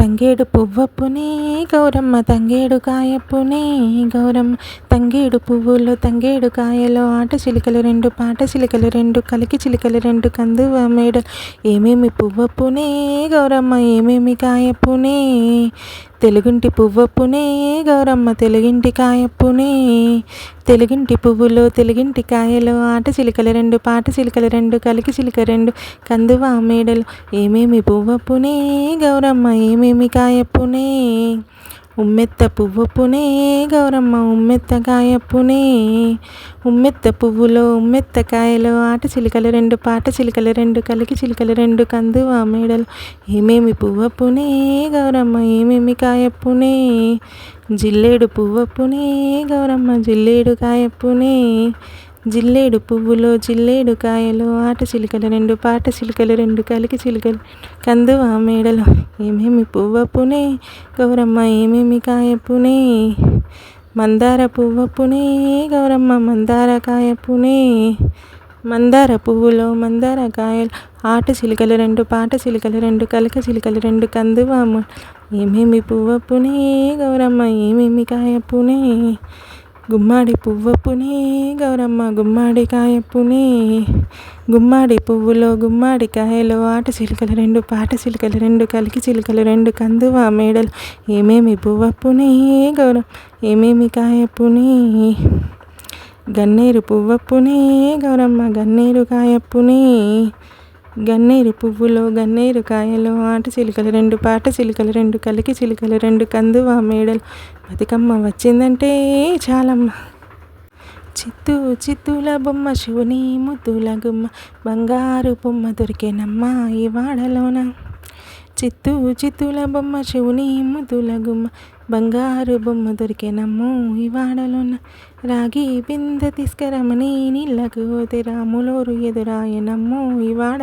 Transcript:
తంగేడు పువ్వప్పునే గౌరమ్మ తంగేడు కాయప్పునే గౌరమ్మ. తంగేడు పువ్వులు తంగేడు కాయలు ఆట చిలుకలు రెండు పాట చిలుకలు రెండు కలికి చిలుకలు రెండు కందువ మేడలు ఏమేమి పువ్వప్పునే గౌరమ్మ ఏమేమి కాయప్పునే తెలుగింటి పువ్వప్పునే గౌరమ్మ తెలుగింటి కాయప్పునే. తెలుగింటి పువ్వులు తెలుగింటి కాయలు ఆట చిలుకలు రెండు పాట చిలుకలు రెండు కలికి చిలుక రెండు కందువా మేడలు. ఏమేమి పువ్వప్పునే గౌరమ్మ ఏమేమి కాయప్పునే. ఉమ్మెత్త పువ్వప్పునే గౌరమ్మ ఉమ్మెత్త కాయప్పునే ఉమ్మెత్త పువ్వులో ఉమ్మెత్తకాయలు ఆట చిలుకలు రెండు పాట చిలుకలు రెండు కలికి చిలుకలు రెండు కందు ఆ మేడలు. ఏమేమి పువ్వప్పునే గౌరమ్మ ఏమేమి కాయప్పునే జిల్లేడు పువ్వప్పునే గౌరమ్మ జిల్లేడు కాయప్పునే జిల్లేడు పువ్వులో జిల్లేడు కాయలు ఆట చిలుకలు రెండు పాట చిలుకలు రెండు కలికి చిలుకలు కందువ మేడలో ఏమేమి పువ్వప్పునే గౌరమ్మ ఏమేమి కాయప్పునే మందార పువ్వప్పునే గౌరమ్మ మందార కాయప్పునే మందార పువ్వులో మందార కాయలు ఆట చిలుకలు రెండు పాట చిలుకలు రెండు కలక చిలుకలు రెండు కందువా ఏమేమి పువ్వప్పునే గౌరమ్మ ఏమేమి కాయప్పునే గుమ్మాడి పువ్వప్పునే గౌరమ్మ గుమ్మాడి కాయప్పునే గుమ్మాడి పువ్వులో గుమ్మడి కాయలు ఆట చిలుకలు రెండు పాట చిలుకలు రెండు కలికి చిలుకలు రెండు కందువ మేడలు. ఏమేమి పువ్వప్పునే గౌరమ్మ ఏమేమి కాయప్పునే గన్నేరు పువ్వప్పునే గౌరమ్మ గన్నేరు కాయప్పునే గన్నేరు పువ్వులో గన్నేరు కాయలో ఆట చిలుకలు రెండు పాట చిలుకలు రెండు కలికి చిలుకలు రెండు కందువ మేడలు. బతుకమ్మ వచ్చిందంటే చాలమ్మ. చిత్తు చిత్తుల బొమ్మ శివుని ముద్దుల గుమ్మ. బంగారు బొమ్మ దొరికేనమ్మ ఈ వాడలోన. చిత్తు చిత్తుల బొమ్మ శివుని ముద్దుల గుమ్మ. బంగారు బొమ్మ దొరికేనమ్మో ఈ వాడలోన. రాగి బిందె తీసుకురమని నీళ్ళకు రాములోరు ఎదురాయనమ్మో ఈ వాడ